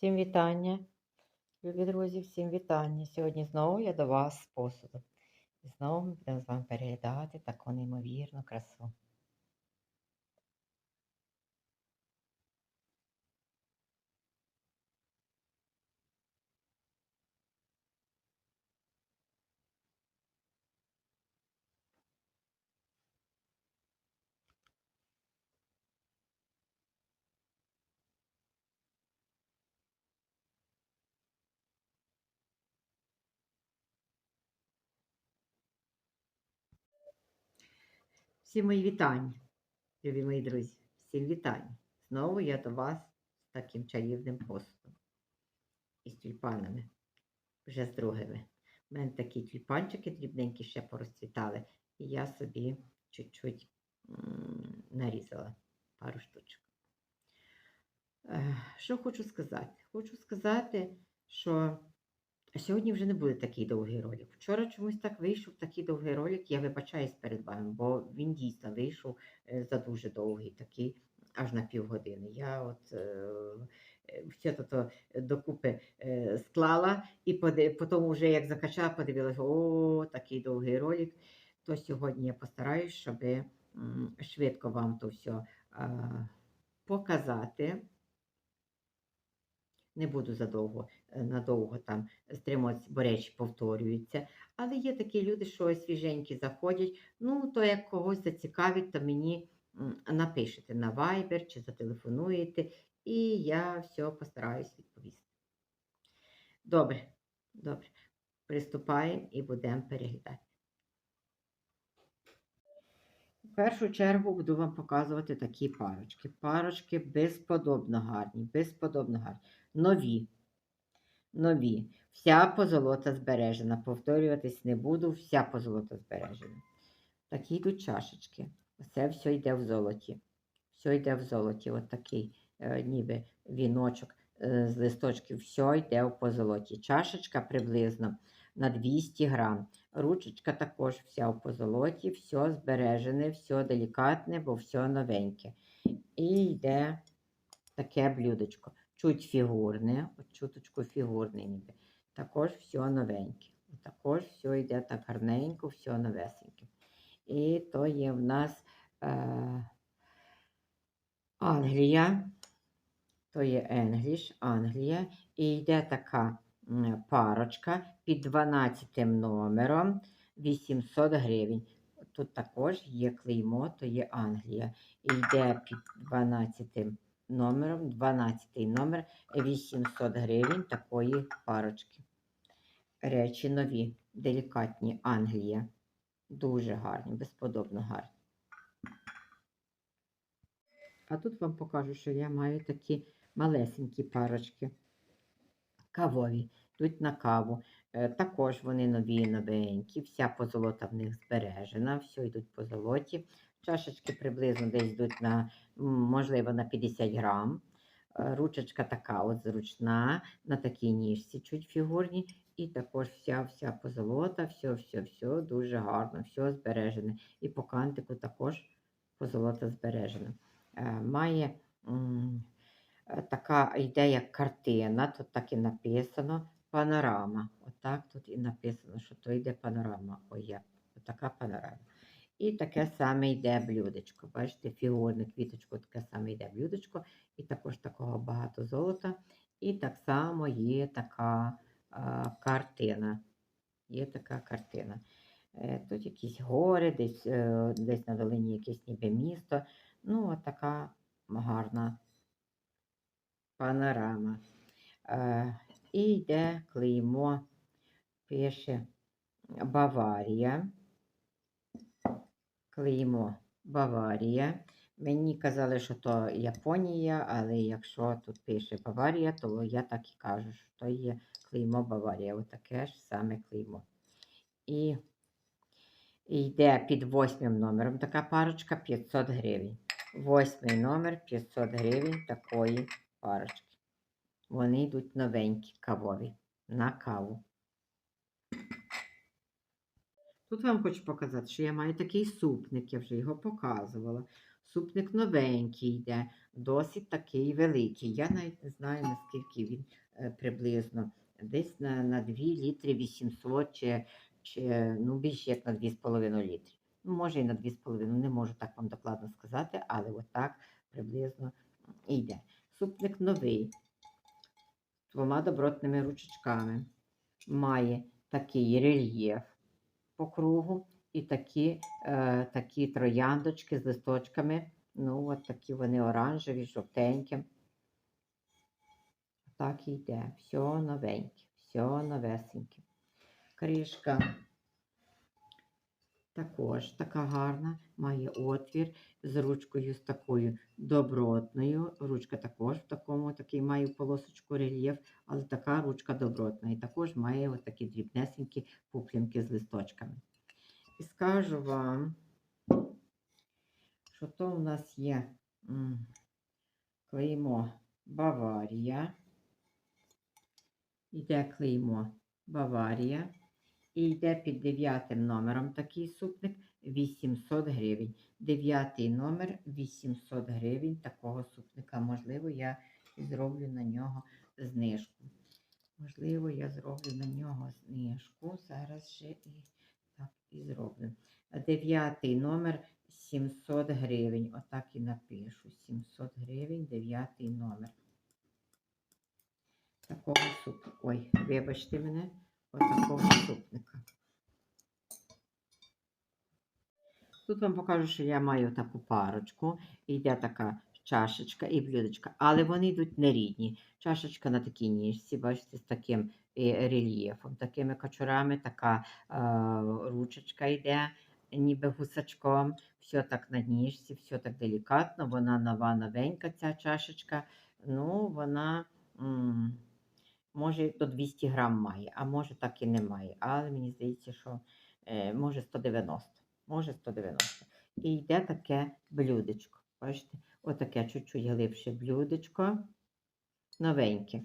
Всім вітання, любі друзі, всім вітання. Сьогодні знову я до вас з посуду. І знову ми будемо з вами переглядати таку неймовірну красу. Всі мої вітання, любі мої друзі, всім вітання. Знову я до вас з таким чарівним посудом. І з тюльпанами, вже з другими. У мене такі тюльпанчики дрібненькі ще порозцвітали, і я собі чуть-чуть нарізала пару штучок. Е, Що хочу сказати? Хочу сказати, що сьогодні вже не буде такий довгий ролик. Вчора чомусь так вийшов такий довгий ролик, я вибачаюсь перед вами, бо він дійсно вийшов е, за дуже довгий, такий аж на півгодини. Я от е, е, все то докупи е, склала і потім вже як закачала, подивилася, о, такий довгий ролик. То сьогодні я постараюсь, щоб швидко вам то все а, показати. Не буду задовго, е, надовго там стримуватися, бо речі повторюються. Але є такі люди, що свіженькі заходять. Ну, то як когось зацікавить, то мені напишете на Viber чи зателефонуєте, і я все постараюсь відповісти. Добре, добре. Приступаємо і будемо переглядати. В першу чергу буду вам показувати такі парочки. Парочки безподобно гарні, безподобно гарні. Нові. Нові. Вся позолота збережена. Повторюватись не буду, вся позолота збережена. Такі йдуть чашечки. Це все йде в золоті. Все йде в золоті. От такий е, ніби віночок е, з листочків. Все йде в позолоті. Чашечка приблизно на 200 грам. Ручечка також вся в позолоті, все збережене, все делікатне, бо все новеньке. І йде таке блюдечко. Чуть фігурне, от чуточку фігурне ніби. Також все новеньке. Також все йде так гарненько, все новесеньке. І то є в нас е, Англія. То є Енгліш, Англія. І йде така парочка під 12 номером 800 гривень. Тут також є клеймо, то є Англія. І йде під 12 номером, 12 номер 800 гривень такої парочки. Речі нові, делікатні Англія. Дуже гарні, безподобно гарні. А тут вам покажу, що я маю такі малесенькі парочки. Кавові. Йдуть на каву. Е, Також вони нові, новенькі. Вся позолота в них збережена, все йдуть по золоті. Чашечки приблизно десь йдуть на, можливо, на 50 грам. Е, Ручечка така от зручна, на такій ніжці чуть фігурні. І також вся вся позолота, все, все, все дуже гарно, все збережене. І по кантику також позолота збережена. Е, Має така ідея картина, тут так і написано панорама. Отак тут і написано, що то йде панорама. Ой, є, така панорама. І таке саме йде блюдечко. Бачите, фігурне квіточко, таке саме йде блюдечко, і також такого багато золота. І так само є така а, картина. Є така картина. Е, Тут якісь гори, десь, е, десь на долині якесь ніби місто. Ну, от така гарна панорама. І йде клеймо, пише Баварія. Клеймо Баварія. Мені казали, що то Японія, але якщо тут пише Баварія, то я так і кажу, що то є клеймо Баварія. Отаке ж саме клеймо. І йде під восьмим номером така парочка 500 гривень. Восьмий номер 500 гривень такої парочки. Вони йдуть новенькі, кавові, на каву. Тут вам хочу показати, що я маю такий супник, я вже його показувала. Супник новенький йде, досить такий великий. Я навіть не знаю, наскільки він е, приблизно. Десь на, на 2 літри 800 чи, чи ну, більше як на 2,5 літри. Ну, може і на 2,5, не можу так вам докладно сказати, але отак приблизно йде. Супник новий, двома добротними ручечками. Має такий рельєф по кругу і такі, е, такі трояндочки з листочками. Ну, от такі вони оранжеві, жовтенькі. Так і йде. Все новеньке, все новесеньке. Кришка також така гарна, має отвір з ручкою з такою добротною. Ручка також в такому такий має полосочку рельєф, але така ручка добротна. І також має ось такі дрібнесенькі пуплінки з листочками. І скажу вам, що то в нас є клеймо Баварія. Іде клеймо Баварія. І йде під дев'ятим номером такий супник 800 гривень. Дев'ятий номер 800 гривень такого супника. Можливо, я зроблю на нього знижку. Можливо, я зроблю на нього знижку. Зараз ще і так і зроблю. Дев'ятий номер 700 гривень. Отак і напишу. 700 гривень, дев'ятий номер. Такого супника. Ой, вибачте мене, отакого супника. Тут вам покажу, що я маю таку парочку. Йде така чашечка і блюдечка, але вони йдуть нерідні. Чашечка на такій ніжці, бачите, з таким е, рельєфом, такими качурами, така е, ручечка йде, ніби гусачком. Все так на ніжці, все так делікатно. Вона нова, новенька, ця чашечка. Ну, вона. м, Може, до 200 грам має, а може так і не має. Але мені здається, що е, може 190. Може 190. І йде таке блюдечко. Бачите, отаке чуть-чуть глибше блюдечко. Новеньке.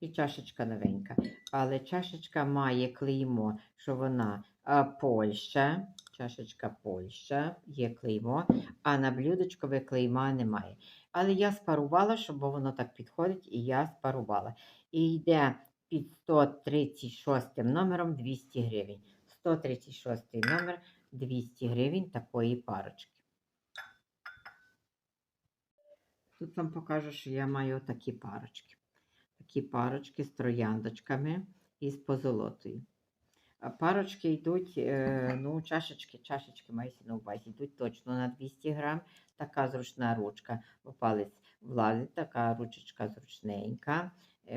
І чашечка новенька. Але чашечка має клеймо, що вона а, Польща. Чашечка Польща, є клеймо, а на блюдечкове клейма немає. Але я спарувала, щоб воно так підходить, і я спарувала. І йде під 136 номером 200 гривень. 136 номер 200 гривень такої парочки. Тут вам покажу, що я маю такі парочки. Такі парочки з трояндочками і з позолотою. Парочки йдуть, е, ну, чашечки, чашечки мається на увазі, йдуть точно на 200 грам. Така зручна ручка, палець влазить, така ручечка зручненька.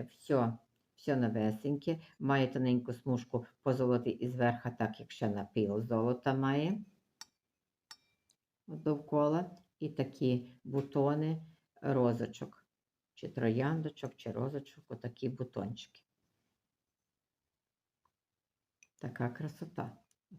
Все, все новесеньке. Має тоненьку смужку позолоти і зверху, так як ще напил золота має. Довкола. І такі бутони розочок. Чи трояндочок, чи розочок, отакі бутончики. Така красота.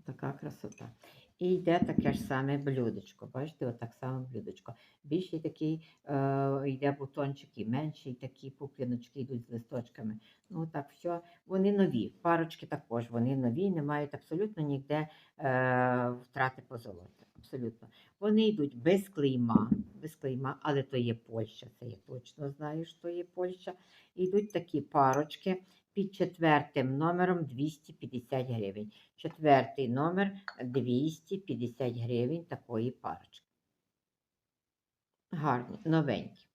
Така красота. І йде таке ж саме блюдечко. Бачите, отак само блюдечко. Більший такий е, йде бутончик і менший такі пупліночки йдуть з листочками. Ну так, все. Вони нові. Парочки також, вони нові, не мають абсолютно ніде е, втрати позолоти. Абсолютно. Вони йдуть без клейма, без клейма, але то є Польща, це я точно знаю, що є Польща. Йдуть такі парочки під четвертим номером 250 гривень. Четвертий номер 250 гривень такої парочки. Гарні, новенькі.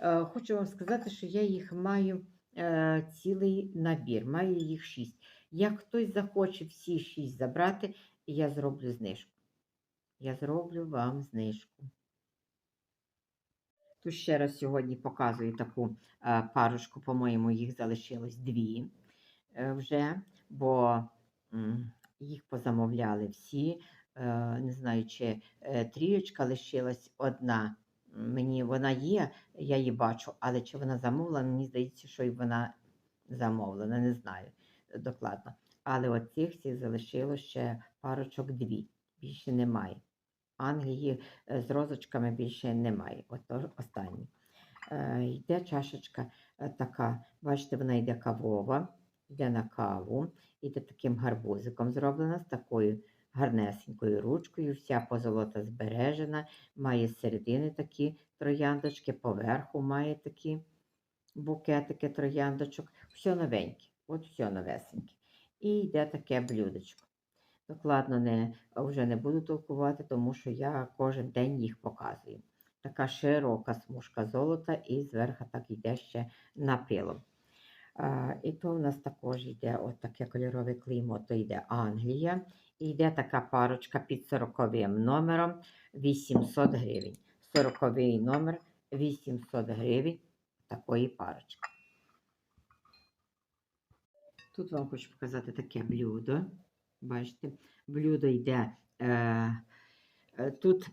Е, Хочу вам сказати, що я їх маю е, цілий набір, маю їх шість. Як хтось захоче всі шість забрати, я зроблю знижку. Я зроблю вам знижку. Тут ще раз сьогодні показую таку е, парочку, по-моєму, їх залишилось дві е, вже, бо їх позамовляли всі. Е, не знаю, чи трієчка лишилась одна. Мені вона є, я її бачу, але чи вона замовлена, мені здається, що і вона замовлена, не знаю докладно. Але от цих всіх залишилось ще парочок дві. Більше немає. Англії е, з розочками більше немає. Ото останні. Е, йде чашечка е, така, бачите, вона йде кавова, йде на каву, йде таким гарбузиком зроблена з такою гарнесенькою ручкою, вся позолота збережена, має з середини такі трояндочки, поверху має такі букетики трояндочок. Все новеньке, от все новесеньке. І йде таке блюдечко. Докладно не, вже не буду толкувати, тому що я кожен день їх показую. Така широка смужка золота і зверху так йде ще напилом. А, і то в нас також йде от таке кольорове клеймо, то йде Англія. І йде така парочка під 40 номером 800 гривень. 40 номер 800 гривень такої парочки. Тут вам хочу показати таке блюдо. Бачите, блюдо йде. Е, е, тут,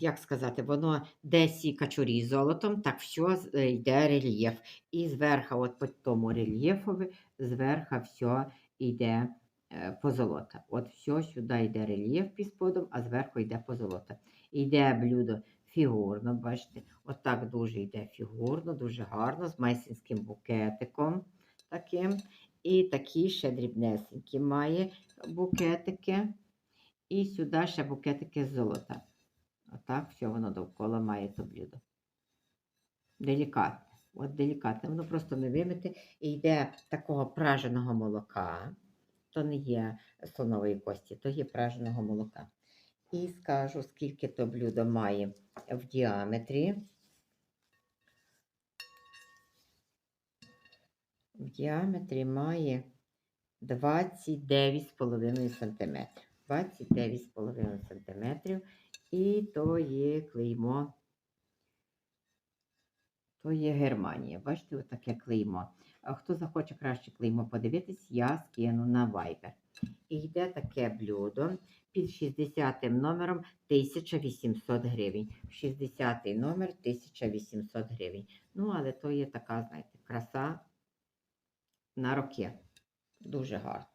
як сказати, воно десь і качурі золотом, так все йде рельєф. І зверху, от по тому рельєфові, зверху все йде е, позолота. От все сюди йде рельєф під сподом, а зверху йде позолота. Йде блюдо фігурно, бачите, отак дуже йде фігурно, дуже гарно, з майсинським букетиком таким. І такі ще дрібнесенькі має букетики. І сюди ще букетики з золота. Отак все воно довкола має то блюдо. Делікатне. От делікатне. Воно просто не вимите. І йде такого праженого молока. То не є слонової кості, то є праженого молока. І скажу, скільки то блюдо має в діаметрі. В діаметрі має 29,5 см. 29,5 см. І то є клеймо. То є Германія. Бачите, отаке клеймо. А хто захоче краще клеймо подивитись, я скину на Viber. І йде таке блюдо під 60 номером 1800 гривень. 60 номер 1800 гривень. Ну, але то є така, знаєте, краса на роки. Дуже гарно.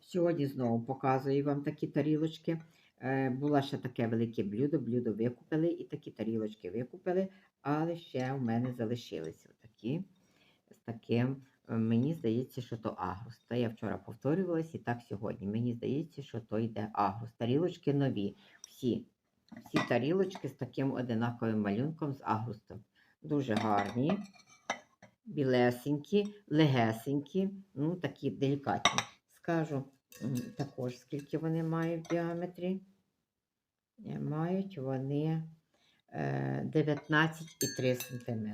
Сьогодні знову показую вам такі тарілочки. Е, Було ще таке велике блюдо, блюдо викупили і такі тарілочки викупили, але ще в мене залишилися такі з таким. е, Мені здається, що то агрус. Та я вчора повторювалася і так сьогодні. Мені здається, що то йде агрус. Тарілочки нові. Всі. Всі тарілочки з таким одинаковим малюнком з агрустом. Дуже гарні, білесенькі, легесенькі, ну такі делікатні. Скажу також, скільки вони мають в діаметрі. Е, Мають вони е, 19,3 см.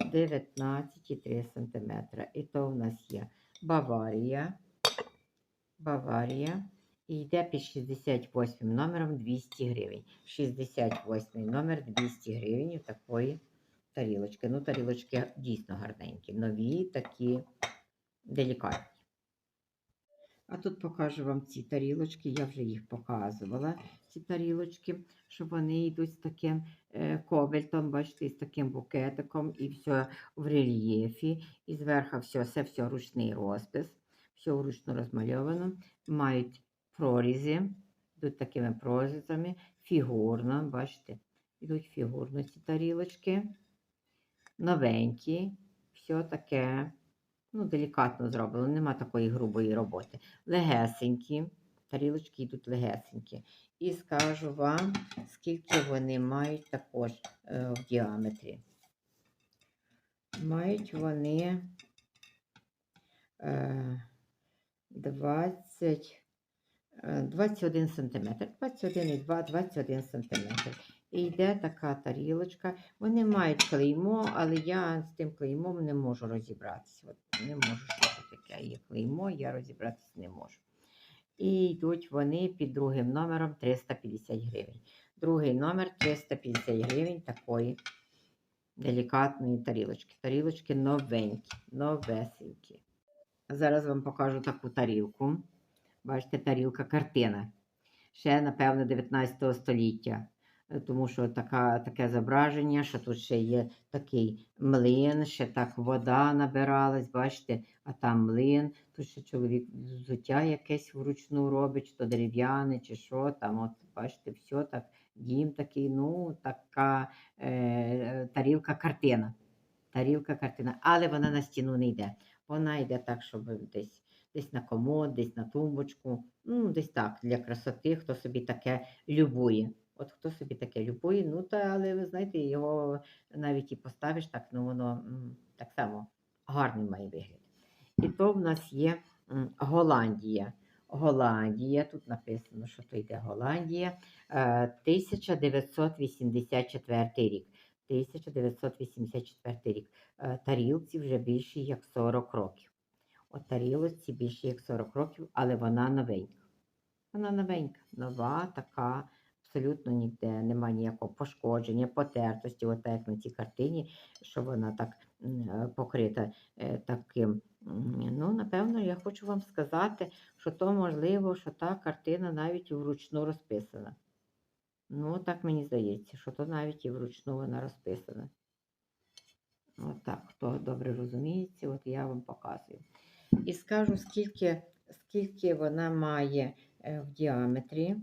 19,3 см. І то в нас є Баварія. Баварія. І йде під 68 номером 200 гривень. 68 номер 200 гривень такої тарілочки. Ну, тарілочки дійсно гарненькі. Нові, такі делікатні. А тут покажу вам ці тарілочки. Я вже їх показувала, ці тарілочки, що вони йдуть з таким е, ковельтом, бачите, з таким букетиком, і все в рельєфі. І зверху все, це все ручний розпис, все вручну розмальовано. Мають прорізи, йдуть такими прорізами, фігурно, бачите, йдуть фігурно ці тарілочки. Новенькі, все таке ну, делікатно зроблено, нема такої грубої роботи. Легесенькі, тарілочки йдуть легесенькі. І скажу вам, скільки вони мають також е, в діаметрі. Мають вони е, 20, е, 21 см. 21,2, 21 см. І йде така тарілочка. Вони мають клеймо, але я з тим клеймом не можу розібратися. От не можу, що це таке є клеймо, я розібратися не можу. І йдуть вони під другим номером 350 гривень. Другий номер 350 гривень такої делікатної тарілочки. Тарілочки новенькі, новесенькі. Зараз вам покажу таку тарілку. Бачите, тарілка картина. Ще, напевно, 19 століття. Е, Тому що така, таке зображення, що тут ще є такий млин, ще так вода набиралась, бачите, а там млин, тут ще чоловік взуття якесь вручну робить, чи то дерев'яне, чи що там, от бачите, все так, дім такий, ну, така е, тарілка картина. Тарілка картина, але вона на стіну не йде. Вона йде так, щоб десь десь на комод, десь на тумбочку. Ну, десь так, для красоти, хто собі таке любує. От хто собі таке любує, ну та але ви знаєте, його навіть і поставиш так, ну воно так само гарний має вигляд. І то в нас є Голландія. Голландія, тут написано, що то йде Голландія, е, 1984 рік. 1984 рік. Е, Тарілці вже більше як 40 років. От тарілочці більше як 40 років, але вона новенька. Вона новенька, нова, така, абсолютно ніде немає ніякого пошкодження, потертості, от як на цій картині, що вона так е, покрита е, таким. Ну, напевно, я хочу вам сказати, що то можливо, що та картина навіть вручну розписана. Ну, так мені здається, що то навіть і вручну вона розписана. Отак, хто добре розуміється, от я вам показую. І скажу, скільки, скільки вона має е, в діаметрі.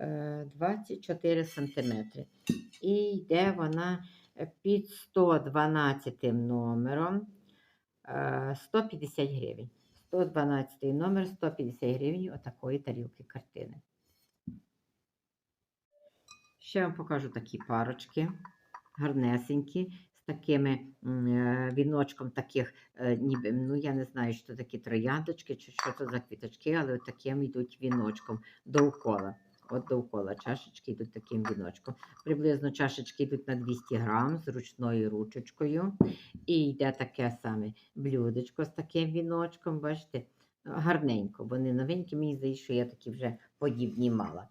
Е, 24 сантиметри. І йде вона е, під 112 номером е, 150 гривень. 112 номер 150 гривень отакої тарілки картини. Ще вам покажу такі парочки, гарнесенькі, з такими е, віночком таких, е, ніби, ну я не знаю, що такі трояндочки, чи що це за квіточки, але таким йдуть віночком довкола. От довкола чашечки йдуть таким віночком. Приблизно чашечки йдуть на 200 грам з ручною ручечкою. І йде таке саме блюдечко з таким віночком. Бачите, гарненько. Вони новенькі, мені здається, що я такі вже подібні мала.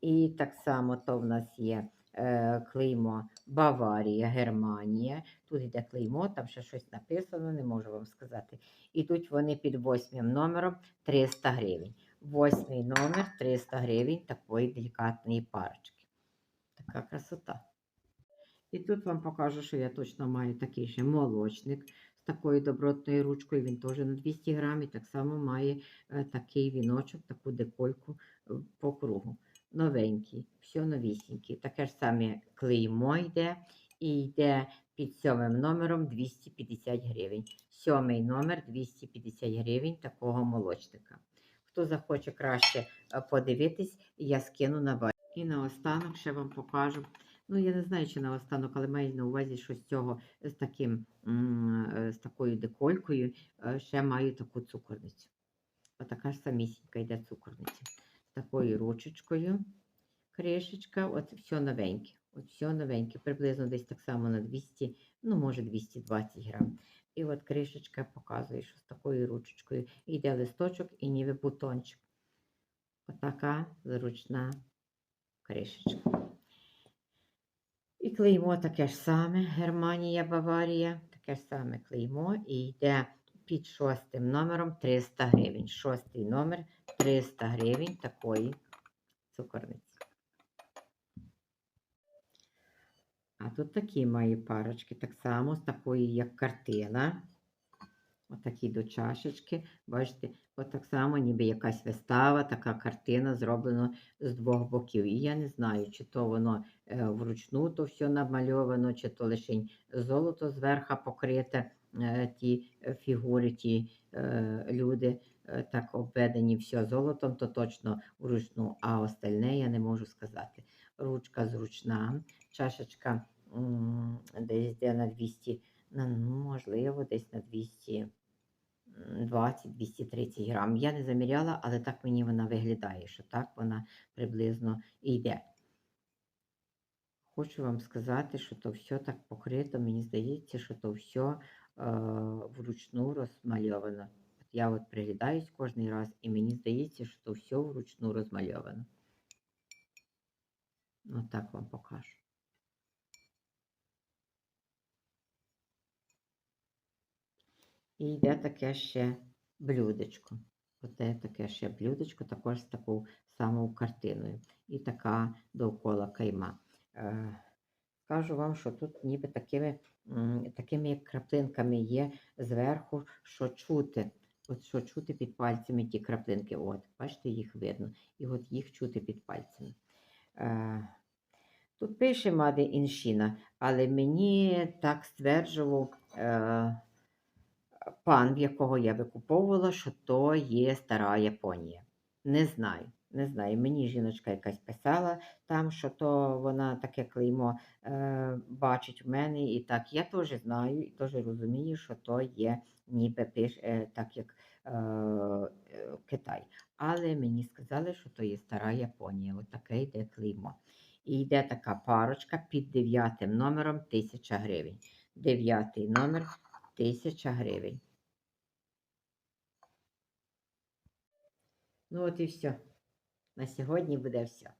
І так само то в нас є е, клеймо Баварія, Германія. Тут йде клеймо, там ще щось написано, не можу вам сказати. І тут вони під восьмим номером 300 гривень. Восьмий номер 300 гривень такої делікатної парочки. Така красота. І тут вам покажу, що я точно маю такий же молочник з такою добротною ручкою. Він теж на 200 грамів. Так само має е, такий віночок, таку декольку е, по кругу. Новенький, все новісінький. Таке ж саме клеймо йде і йде під сьомим номером 250 гривень. Сьомий номер 250 гривень такого молочника. Хто захоче краще е, подивитись, я скину на вас. І наостанок ще вам покажу. Ну, я не знаю, чи наостанок, але маю на увазі, що з цього з таким е, з такою деколькою е, ще маю таку цукорницю. Отака ж самісінька йде цукорниця. З такою ручечкою. Кришечка, от все новеньке. От все новеньке. Приблизно десь так само на 200, ну, може 220 грам. І от кришечка показує, що з такою ручечкою йде листочок і ніби бутончик. Отака зручна кришечка. І клеймо таке ж саме, Германія, Баварія, таке ж саме клеймо і йде під шостим номером 300 гривень. Шостий номер 300 гривень такої цукорниці. А тут такі мої парочки, так само з такої, як картина. Отакі до чашечки. Бачите, от так само, ніби якась вистава, така картина зроблена з двох боків. І я не знаю, чи то воно е, вручну то все намальовано, чи то лише золото зверху покрите, е, ті е, фігури, ті люди так обведені все золотом, то точно вручну, а остальне я не можу сказати. Ручка зручна, чашечка десь де на 200, ну, можливо, десь на 200. 20-230 грам. Я не заміряла, але так мені вона виглядає, що так вона приблизно йде. Хочу вам сказати, що то все так покрито, мені здається, що то все е, вручну розмальовано. От я от приглядаюсь кожен раз, і мені здається, що то все вручну розмальовано. Отак вам покажу. І йде таке ще блюдечко. Оте таке ще блюдечко, також з такою самою картиною. І така довкола кайма. Е, Скажу вам, що тут ніби такими, такими краплинками є зверху, що чути. От що чути під пальцями ті краплинки. От, бачите, їх видно. І от їх чути під пальцями. Е, Тут пише Маде Іншіна, але мені так стверджував. Пан, в якого я викуповувала, що то є стара Японія. Не знаю, не знаю. Мені жіночка якась писала там, що то вона таке клеймо е, бачить в мене. І так я теж знаю і теж розумію, що то є ніби пиш, е, так як е, е, Китай. Але мені сказали, що то є стара Японія. От таке йде клеймо. І йде така парочка під дев'ятим номером 1000 гривень. Дев'ятий номер 1000 гривень. Ну от і все. На сьогодні буде все.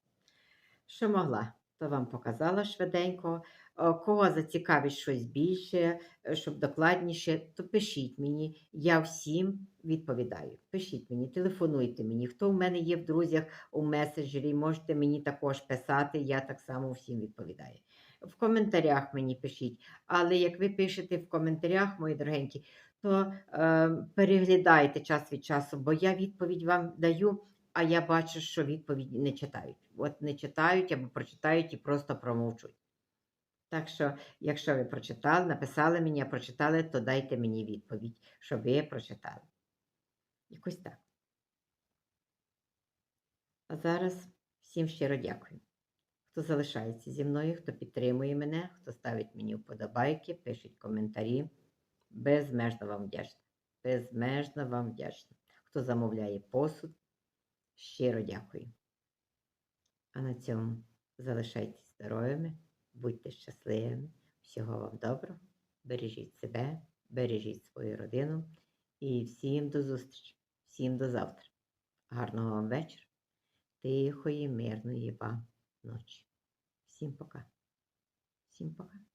Що могла, то вам показала швиденько. О, Кого зацікавить щось більше, е, щоб докладніше, то пишіть мені. Я всім відповідаю. Пишіть мені, телефонуйте мені. Хто в мене є в друзях у меседжері, можете мені також писати, я так само всім відповідаю. В коментарях мені пишіть. Але як ви пишете в коментарях, мої дорогенькі, то е, переглядайте час від часу, бо я відповідь вам даю, а я бачу, що відповідь не читають. От не читають або прочитають і просто промовчуть. Так що, якщо ви прочитали, написали мені, а прочитали, то дайте мені відповідь, щоб ви прочитали. Якось так. А зараз всім щиро дякую. Хто залишається зі мною, хто підтримує мене, хто ставить мені вподобайки, пишуть коментарі. Безмежно вам вдячна. Безмежно вам вдячна. Хто замовляє посуд, щиро дякую. А на цьому залишайтесь здоровими, будьте щасливими, всього вам доброго, бережіть себе, бережіть свою родину і всім до зустрічі, всім до завтра. Гарного вам вечора, тихої, мирної вам ночі. Всім пока. Всім пока.